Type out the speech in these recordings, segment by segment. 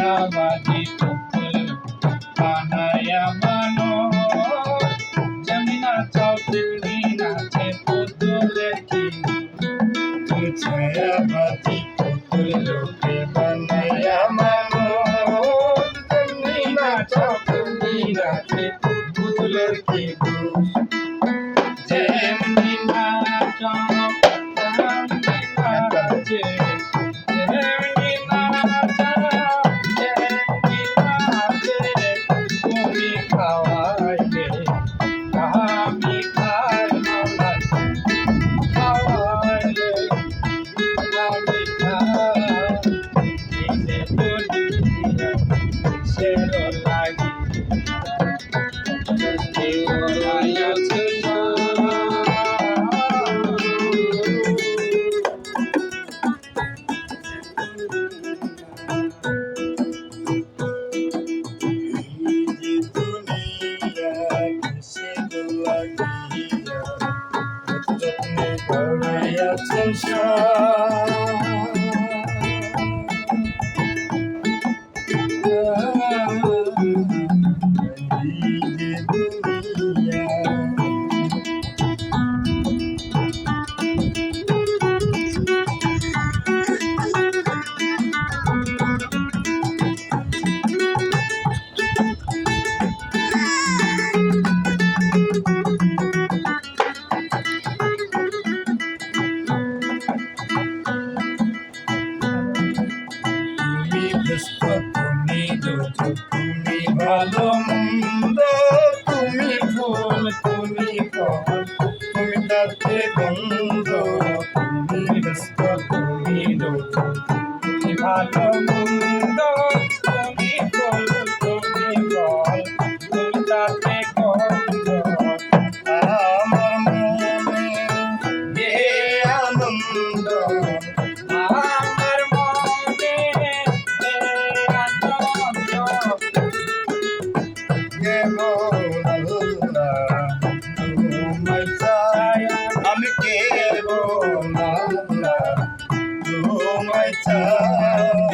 ধামাজি কুকুল বানায়া মানো জমিনা চৌধুরী নাচে পুতুলে তুই ছায়া বাতি পুতুল লোকে বানায়া মানো like me. It took me attention. তুমি আমি কেবো না তোমায় চাই।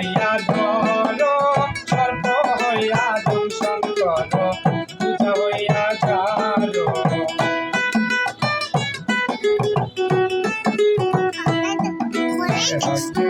হইয়া জন সর্ব হইয়া দূষণ কর বুঝা হইয়া যাল Thank you.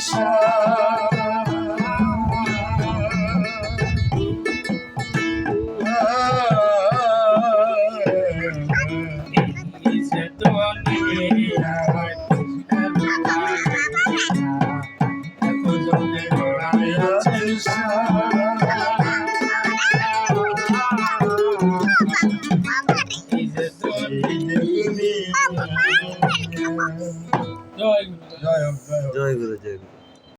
সংসার